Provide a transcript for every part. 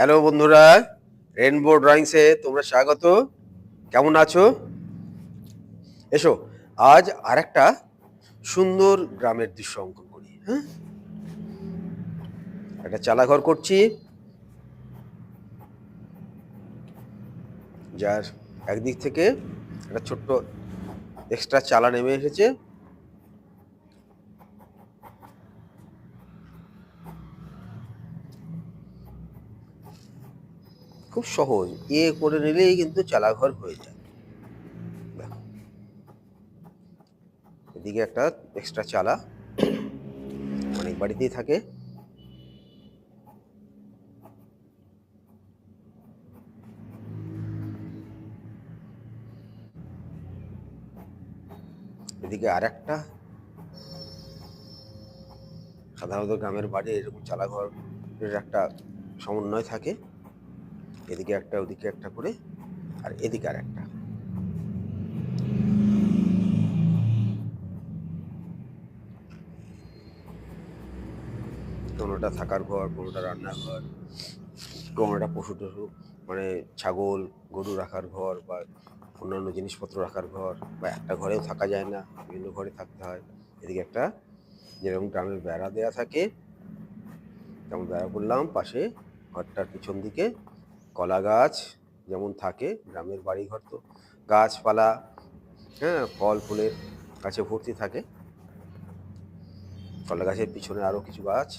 Hello বন্ধুরা rainbow ড্রয়িংসে তোমরা স্বাগত। কেমন আছো? এসো, আজ আরেকটা সুন্দর গ্রামের দৃশ্য অঙ্কন করি হ্যাঁ? একটা চালাঘর করছি। যার একদিক থেকে একটা ছোট্ট এক্সট্রা চালা নেমে এসেছে। খুব সহজ। এ করে নিলেই কিন্তু চালাঘর হয়ে যায়। এদিকে একটা এক্সট্রা চালা। অনেক বাড়িতেই থাকে। এদিকে আর একটা সাধারণত গ্রামের বাড়ি এরকম চালাঘরের একটা সমন্বয় থাকে। এদিকে একটা, ওদিকে একটা করে, আর এদিকে আর একটা। কোনোটা থাকার ঘর, কোনোটা রান্নাঘর কোনোটা পশু টশু মানে ছাগল, গরু রাখার ঘর বা অন্যান্য জিনিসপত্র রাখার ঘর, বা একটা ঘরেও থাকা যায় না, বিভিন্ন ঘরে থাকতে হয়। এদিকে একটা যেরকম গ্রামের বেড়া দেয়া থাকে তেমন বেড়া করলাম পাশে ঘরটার পিছন দিকে কলা গাছ যেমন থাকে, গ্রামের বাড়িঘর তো, গাছপালা হ্যাঁ ফল ফুলের গাছে ভর্তি থাকে। কলা গাছের পিছনে আরও কিছু গাছ,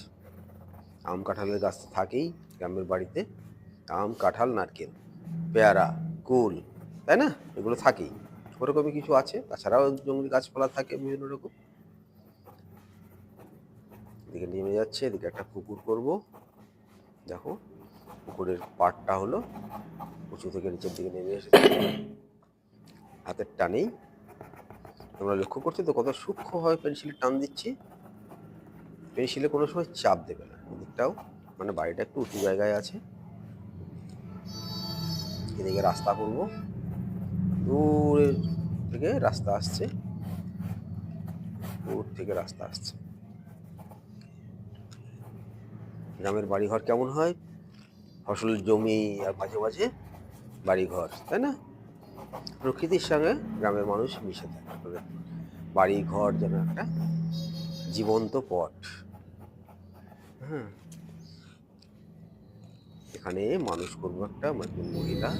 আম কাঁঠালের গাছ তো থাকেই গ্রামের বাড়িতে। আম, কাঁঠাল, নারকেল, পেয়ারা, কুল, তাই না? এগুলো থাকেই। ওরকমই কিছু আছে। তাছাড়াও জঙ্গলি গাছপালা থাকে বিভিন্ন রকম। এদিকে নেমে যাচ্ছে, এদিকে একটা পুকুর করব। দেখো পুকুরের পাড়টা হলো উঁচু থেকে নিচের দিকে নেমে এসেছে। হাতের টানেই। তোমরা লক্ষ্য করছ তো কত সূক্ষ্মভাবে পেন্সিলে টান দিচ্ছি? পেন্সিলে কোনো সময় চাপ দেবে না। এদিকটাও মানে বাড়িটা একটু উঁচু জায়গায় আছে। এদিকে রাস্তা করব। দূরের থেকে রাস্তা আসছে। দূর থেকে রাস্তা আসছে। গ্রামের বাড়িঘর কেমন হয়? ফসল, জমি আর মাঝে মাঝে বাড়িঘর, তাই না? প্রকৃতির সঙ্গে গ্রামের মানুষ মিশে থাকে। বাড়ি ঘর যেন একটা জীবন্ত পট হ্যাঁ এখানে মানুষ করব একটা একজন মহিলা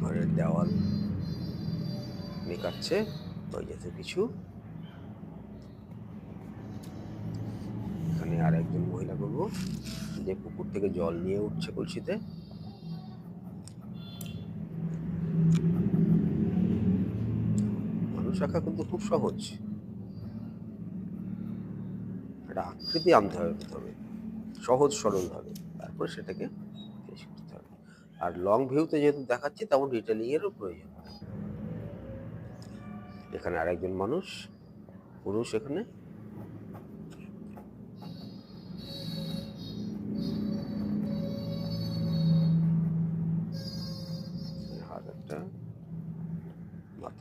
ঘরের দেওয়াল মেকাচ্ছে, ওই যাতে কিছু। এখানে আর একজন মহিলা করব যে পুকুর থেকে জল নিয়ে উঠছে কলসিতে। মানুষ রাখা কিন্তু খুব সহজ। একটা আকৃতি আনতে হবে প্রথমে। সহজ সরল ভাবে। তারপরে সেটাকে আর লং ভিউতে যেহেতু দেখাচ্ছে, তেমন ডিটেলিং এরও প্রয়োজন। এখানে আরেকজন মানুষ, পুরুষ এখানে।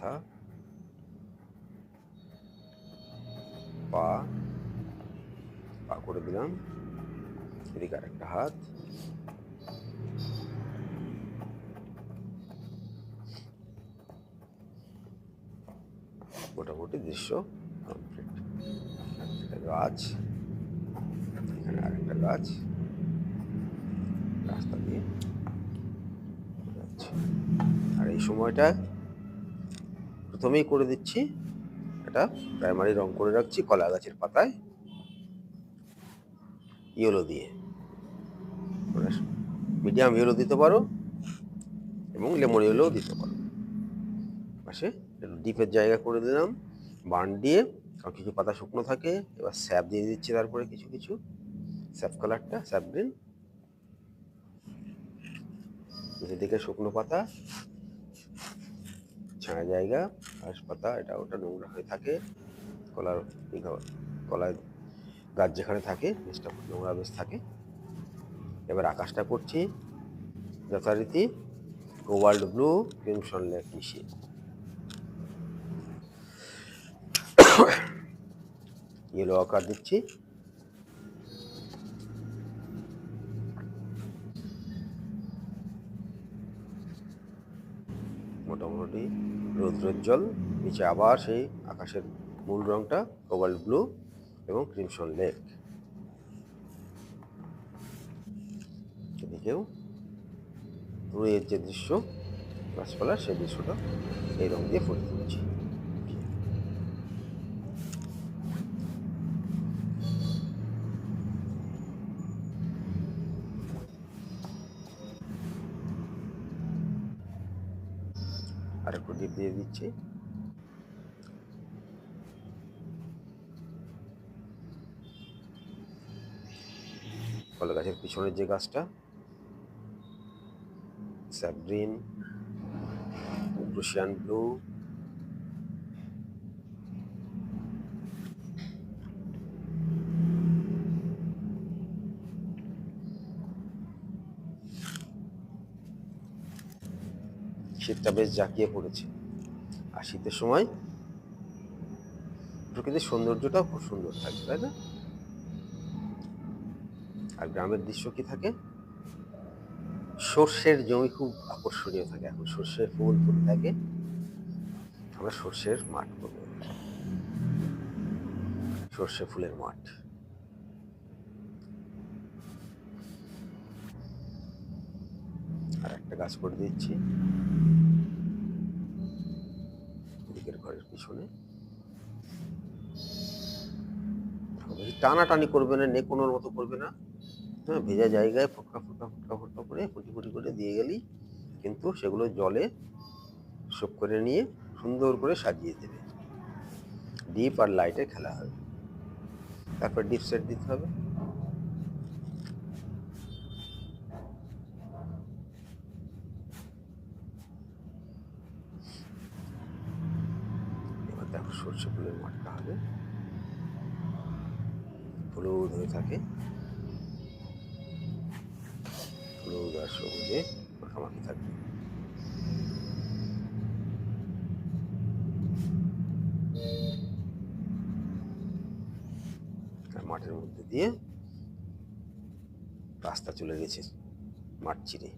মাথা পা পা করে দিলাম। এদিকে আর একটা হাত। মোটামুটি দৃশ্য কমপ্লিট একটা গাছ, এখানে আরেকটা গাছ। রাস্তা দিয়ে। যাচ্ছে আর এই সময়টা প্রথমেই করে দিচ্ছি। এটা প্রাইমারি রং করে রাখছি কলা গাছের পাতায়। ইয়েলো দিয়ে। মিডিয়াম ইয়েলো দিতে পারো এবং লেমন ইয়েলোও দিতে পারো। পাশে ডিপের জায়গা করে দিলাম। বান দিয়ে কারণ কিছু পাতা শুকনো থাকে, এবার স্যাপ দিয়ে দিচ্ছি তারপরে কিছু কিছু। স্যাপ কালারটা স্যাপ গ্রিন যেদিকে শুকনো পাতা। ছায়া জায়গা ঘাস পাতা এটা ওটা নোংরা হয়ে থাকে। কলার কলার গাছ যেখানে থাকে, বেশটা নোংরা বেশ থাকে। এবার আকাশটা করছি যথারীতি। কোবাল্ট ব্লু ক্রিমসন লেক মিশিয়ে ইয়েলো আকার দিচ্ছি। রৌদ্রোজ্জ্বল নিচে আবার সেই আকাশের মূল রংটা কোবাল্ট ব্লু এবং ক্রিমসন লেক। এদিকেও রুয়ের যে দৃশ্য গাছপালা সেই দৃশ্যটা এই রং দিয়ে ফুটে তুলছি আর একটু ডিপ দিয়ে দিচ্ছি। ফল গাছের পিছনের যে গাছটা স্যাব্রিন রুশিয়ান ব্লু শীতটা বেশ জাঁকিয়ে পড়েছে। শীতের সময়। প্রকৃতির সৌন্দর্যটাও খুব সুন্দর থাকে, তাই না? আর গ্রামের দৃশ্য কি থাকে? সর্ষের জমি খুব আকর্ষণীয় থাকে। এখন সর্ষের ফুল ফুল থাকে। আমরা সর্ষের মাঠ করব সর্ষে ফুলের মাঠ। আর একটা গাছ করে দিচ্ছি। পিছনে। টানাটানি করবে না, নেকোনোর মতো করবে না হ্যাঁ ভেজা জায়গায় ফোটকা ফোটকা ফোটকা ফোটকা করে ফুটি ফুটি করে দিয়ে গেলেই কিন্তু সেগুলো জলে সোপ করে নিয়ে সুন্দর করে সাজিয়ে দেবে। ডিপ আর লাইটে খেলা হবে। তারপর ডিপ সেট দিতে হবে এবার দেখো সর্ষে ফুলের মাঠটা হবে হলুদ হয়ে থাকে। হলুদ আর সবুজে মাখামাখি থাকবে মাঠের মধ্যে দিয়ে রাস্তা চলে গেছে মাঠ চিরে।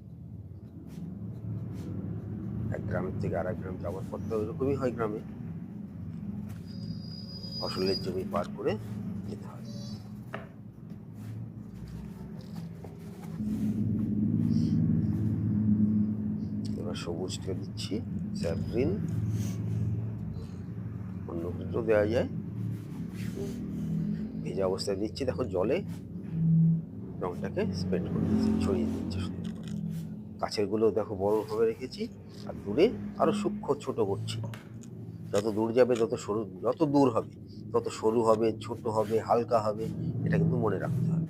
এক গ্রামের থেকে আর এক গ্রাম যাওয়ার পর তো ওইরকমই হয় গ্রামে। ফসলের জমি পার করে যেতে হয় এবার সবুজটা দিচ্ছি স্যাপ্রিন অন্য কিছু দেওয়া যায়। ভেজা অবস্থায় দিচ্ছি, দেখো জলে রংটাকে স্প্রেড করে দিচ্ছি, ছড়িয়ে দিচ্ছি কাছেরগুলো দেখো বড়ভাবে রেখেছি, আর দূরে আরও সূক্ষ্ম ছোট করছি। যত দূর যাবে তত সরু, যত দূর হবে, তত সরু হবে, ছোট হবে, হালকা হবে, এটা কিন্তু মনে রাখতে হবে।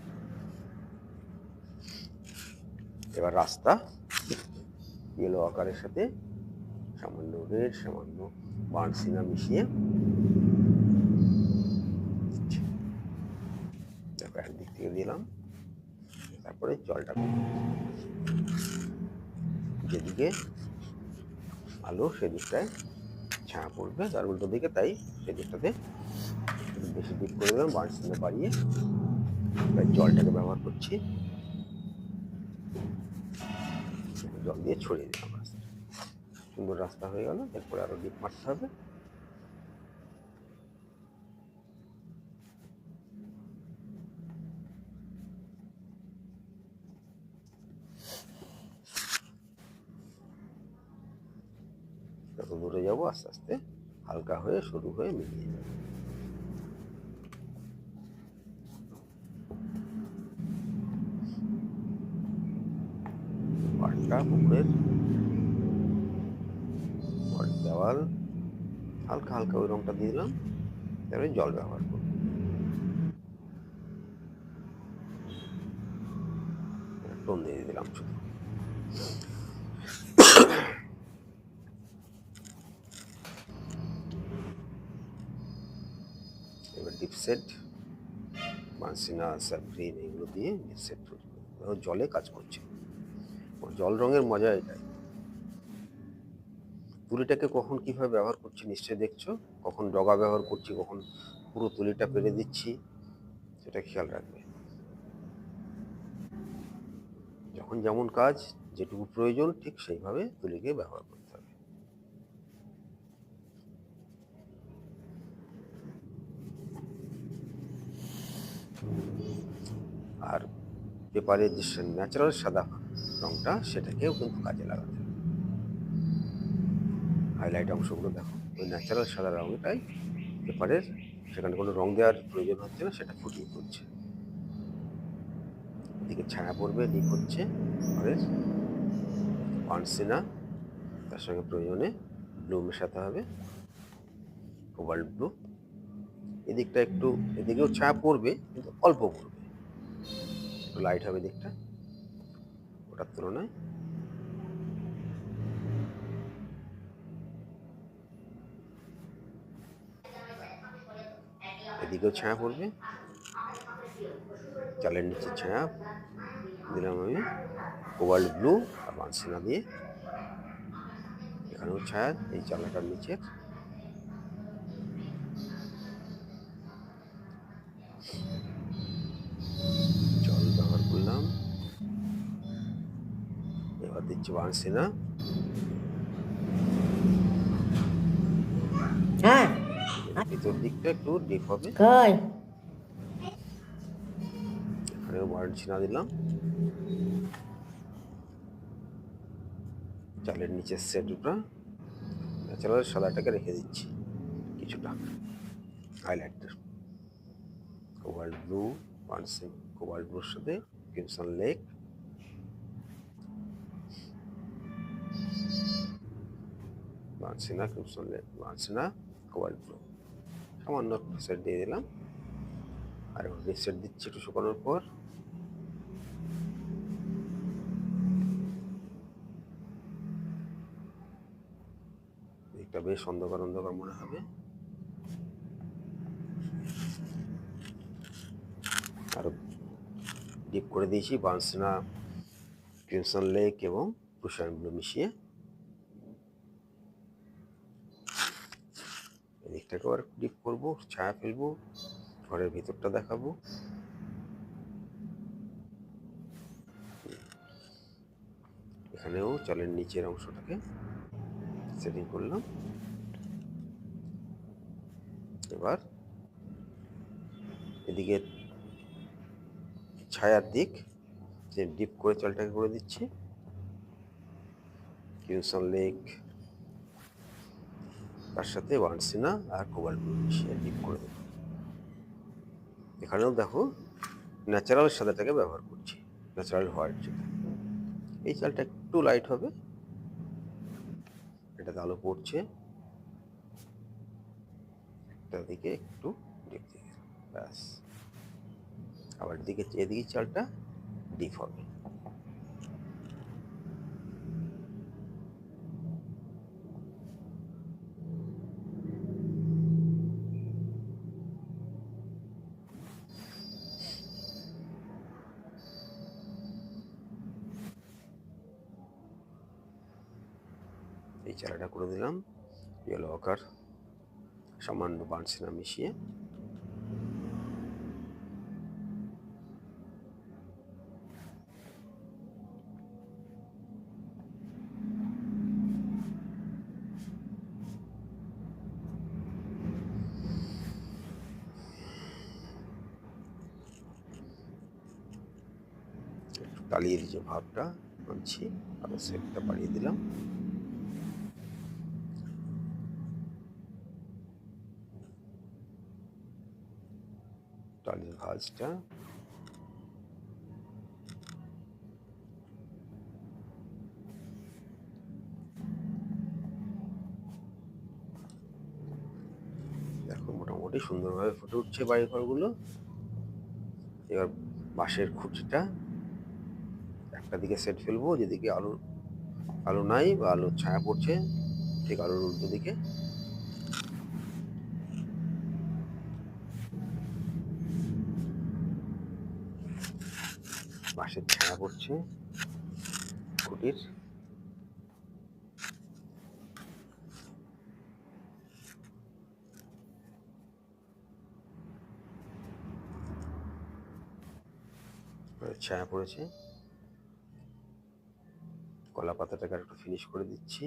এবার রাস্তা ইয়েলো আকারের সাথে সামান্য রেড সামান্য বার্নসিনা মিশিয়ে দেখো একদিক থেকে দিলাম। তারপরে জলটা যেদিকে আলো সেদিকটায় ছায়া পড়বে, তার উল্টো দিকে তাই সেদিকটাতে বেশি দিক করে দিলাম বার্নসিনা বাড়িয়ে। জলটাকে ব্যবহার করছি। জল দিয়ে ছড়িয়ে দিলাম রাস্তা সুন্দর রাস্তা হয়ে গেল, এরপরে আরও ডিপ মারতে হবে। যত দূরে যাব, আস্তে আস্তে হালকা হয়ে শুরু হয়ে মিলিয়ে যাবে। পাটটা পুকুরের দেওয়াল, হালকা হালকা ওই রংটা দিয়ে দিলাম। তারপরে জল ব্যবহার করব। টোন দিয়ে দিলাম শুধু। এবার ডিপ সেট, মানসিনা স্যাপ্রিন এগুলো দিয়ে ডিপ সেট জলে কাজ করছে। জল রঙের মজা এটা তুলিটাকে কখন কীভাবে ব্যবহার করছি নিশ্চয়ই দেখছ? কখন ডগা ব্যবহার করছি, কখন পুরো তুলিটা পেরে দিচ্ছি, সেটা খেয়াল রাখবে। যখন যেমন কাজ, যেটুকু প্রয়োজন, ঠিক সেইভাবে তুলিকে ব্যবহার করতে হবে। আর পেপারের যে ন্যাচারাল সাদা রঙটা সেটাকেও কিন্তু কাজে লাগাতে হবে। হাইলাইট অংশগুলো দেখো, ওই ন্যাচারাল সাদা রঙটাই পেপারের সেখানে কোনো রং দেওয়ার প্রয়োজন হচ্ছে না, সেটা ফুটিয়ে তুলছে। এদিকে ছায়া পড়বে ডিপ হচ্ছে ঘরের পানসিনা, তার সঙ্গে প্রয়োজনে ব্লু মেশাতে হবে কোবাল্ট ব্লু এদিকটা একটু, এদিকেও ছায়া পড়বে, কিন্তু অল্প পড়বে। একটু লাইট হবে দিকটা। ওটার তুলনায় এদিকেও ছায়া পড়বে। চালের নিচে ছায়া দিলাম আমি। কোবাল্ট ব্লু আর বানসিনা দিয়ে। এখানেও ছায়া, এই চালাটার নিচে। দিচ্ছি বানসিনা হ্যাঁ। ভিতর দিকটা একটু ডিপ হবে। কই? এখানেও বানসিনা দিলাম। চালের নিচের সেটটা ন্যাচারাল সাদাটাকে রেখে দিচ্ছি। কিছুটা। হাইলাইটটা কোবাল্ট ব্লু পানসিং কোবাল্ট ব্লুর সাথে crimson lake burnt sienna crimson lake burnt sienna cobalt blue সামান্য সেট দিয়ে দিলাম আর এখন দিচ্ছি একটু শুকানোর পর দিকটা বেশ অন্ধকার অন্ধকার মনে হবে আরও ডিপ করে দিয়েছি বানসিনা ক্রিমসন লেক এবং প্রুশান ব্লু মিশিয়ে এদিকটাকেও আর ডিপ করব ছায়া ফেলব, ঘরের ভিতরটা দেখাবো। এখানেও চালের নিচের অংশটাকে সেটিং করলাম। এবার এদিকে ছায়ার দিক, যে ডিপ করে চালটাকে করে দিচ্ছি। কিউসন লেক তার সাথে ওয়ানসিনা আর কোবাল্ট ব্লু মিশিয়ে ডিপ করে দেবো। এখানেও দেখো ন্যাচারাল সাদাটাকে ব্যবহার করছি, ন্যাচারাল হোয়াইট যেটা। এই চালটা একটু লাইট হবে। এটাতে আলো পড়ছে। একটা দিকে একটু ডিপ ব্যাস। আবার দিকে এদিকে চালটা ডিপ হবে। চালাটা করে দিলাম। ইয়েলো আকার সামান্য বানসিনা মিশিয়ে। টালিয়ে যে ভাবটা, আনছি, আবার সেটটা বাড়িয়ে দিলাম। ভাঁজটা দেখো মোটামুটি সুন্দরভাবে ফুটে উঠছে বাড়ি ঘরগুলো এবার বাঁশের খুঁটিটা। একটা দিকে সেট ফেলব, যেদিকে আলু আলু নাই বা আলুর ছায়া পড়ছে, ঠিক আলুর উল্টো দিকে। বাঁশের ছায়া পড়ছে। খুঁটির। ছায়া পড়েছে। কলা পাতাটাকে একটু ফিনিশ করে দিচ্ছি।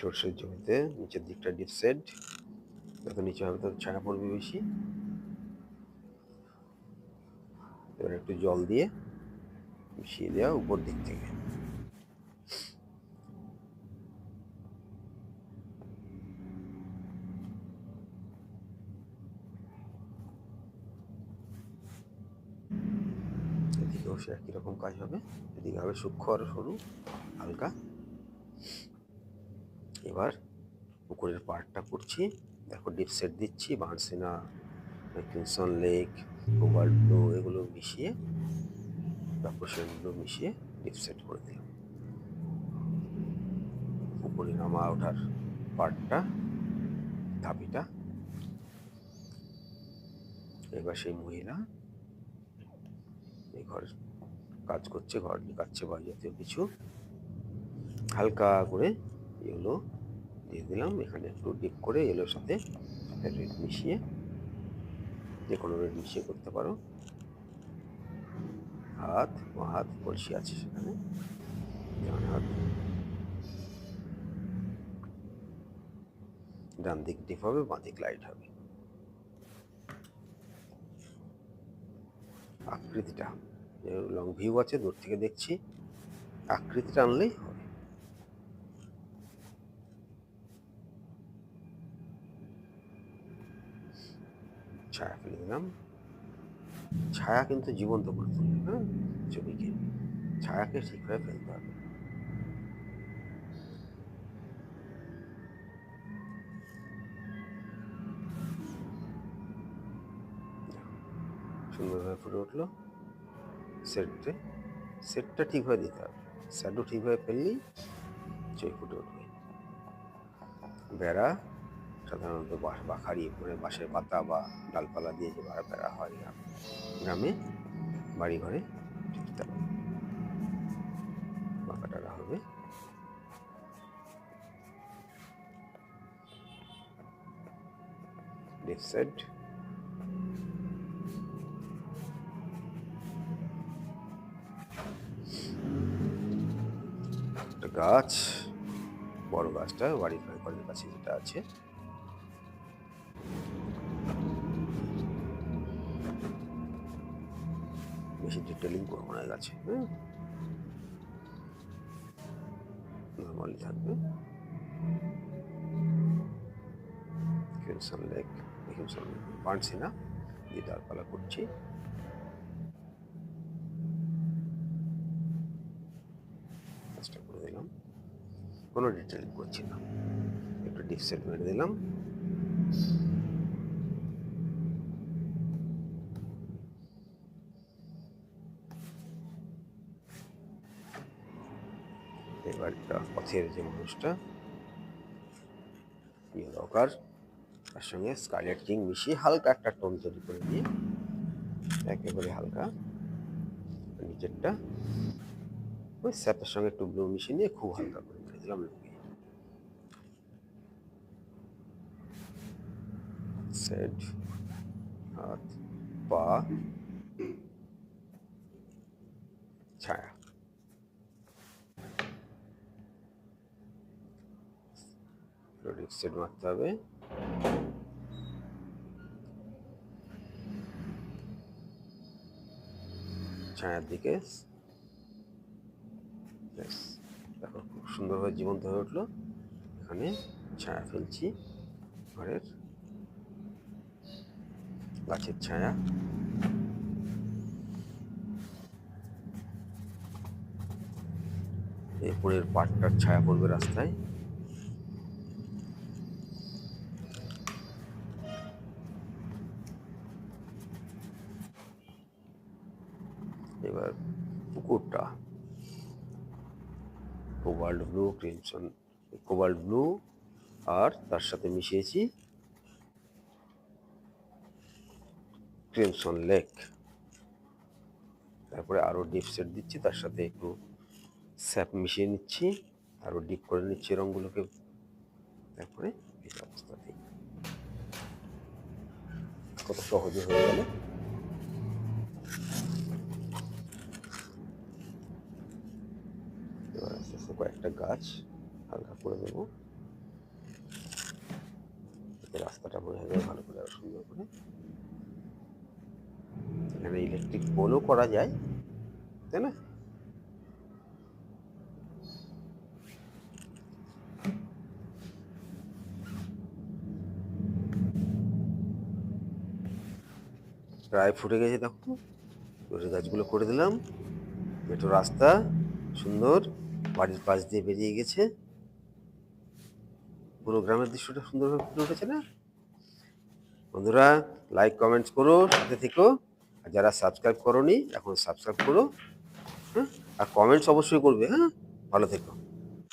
সর্ষের জমিতে, নিচের দিকটা ডিপ সেট যত নিচে হবে তত ছায়া পড়বে বেশি। এবার একটু জল দিয়ে মিশিয়ে দেওয়া উপর দিক থেকে। এদিকেও সে একই রকম কাজ হবে। এদিকে হবে সূক্ষ্ম আর সরু, হালকা। এবার পুকুরের পাড়টা করছি। দেখো ডিপ সেট দিচ্ছি বার্নসিনা ক্রিমসন লেক ব্লু এগুলো মিশিয়ে তারপর সেগুলো মিশিয়ে ডিপ সেট করে দিলাম। উপরে নামা ওঠার পার্টটা ধাপিটা। এবার সেই মহিলা এই ঘর কাজ করছে, ঘর কাচ্ছে বা জাতীয় কিছু। হালকা করে এগুলো দিয়ে দিলাম। এখানে একটু ডিপ করে এগুলোর সাথে রেড মিশিয়ে যে কোনো রেড মিশিয়ে করতে পারো। হাত, ও হাত কলসি আছে সেখানে। ডান হাত। ডান দিক ডিপ হবে, বাঁ দিক লাইট হবে। আকৃতিটা লং ভিউ আছে, দূর থেকে দেখছি। আকৃতিটা আনলেই হবে ছায়া ফেলে দিলাম। ছায়া কিন্তু জীবন্ত করে তুলবে হ্যাঁ? ছবিকে ছায়াকে ঠিকভাবে ফেলতে হবে। সুন্দরভাবে ফুটে উঠল। সেটে সেটটা ঠিকভাবে দিতে হবে। স্যাডো ঠিকভাবে ফেললেই ছবি ফুটে উঠবে। বেড়া সাধারণত বাঁশ মানে বাঁশের পাতা বা ডালপালা দিয়ে যে বেড়া বেড়া হয় গ্রামে গ্রামে বাড়ি ঘরে ঠিকতে হবে। একটা গাছ, বড় গাছটা বাড়ির ঘরের কাছে যেটা আছে। বেশি ডিটেলিং করব না, গাছে হ্যাঁ নর্মালি থাকবে। ক্রিমসন লেক ক্রিমসন পানছি না, দিয়ে ডালপালা করছি। কাজটা করে দিলাম। কোনো ডিটেলিং করছি না। একটু ডিপ সেট মেরে দিলাম। এবার পথের যে মানুষটা ইয়ে তার সঙ্গে স্কারলেট কিং মিশিয়ে হালকা একটা টোন তৈরি করে দিয়ে একেবারে হালকা, নিচেরটা, ওই স্যাপের সঙ্গে একটু ব্লু মিশিয়ে নিয়ে খুব হালকা করে মেরে দিলাম সেট হাত, পা ছায়া সেট মারতে হবে। ছায়ার দিকে। দেখো খুব সুন্দরভাবে জীবন্ত হয়ে উঠল। এখানে ছায়া ফেলছি, ঘরের গাছের ছায়া। এরপরের পাটটার ছায়া পড়বে রাস্তায়। এবার পুকুরটা। Cobalt blue crimson cobalt blue আর তার সাথে মিশিয়েছি ক্রিমসন লেক তারপরে আরও ডিপ সেট দিচ্ছি, তার সাথে একটু স্যাপ মিশিয়ে নিচ্ছি আরও ডিপ করে নিচ্ছি রঙগুলোকে। তারপরে এই অবস্থাতেই। কত সহজে হয়ে গেল এবার আস্তে আস্তে কয়েকটা গাছ, হালকা করে দেবো রাস্তাটা বোঝা যায় ভালো করে আরও সুন্দর করে। এখানে ইলেকট্রিক পোলও করা যায়, তাই না? প্রায় ফুটে গেছে দেখো গাছগুলো করে দিলাম। মেট্রো রাস্তা, সুন্দর। বাড়ির পাশ দিয়ে বেরিয়ে গেছে। পুরো গ্রামের দৃশ্যটা সুন্দরভাবে ফুটে উঠেছে না? বন্ধুরা লাইক কমেন্টস করো, সাথে থেকো। আর যারা সাবস্ক্রাইব করো এখন সাবস্ক্রাইব করো। হ্যাঁ? আর কমেন্টস অবশ্যই করবে হ্যাঁ? ভালো থেকো।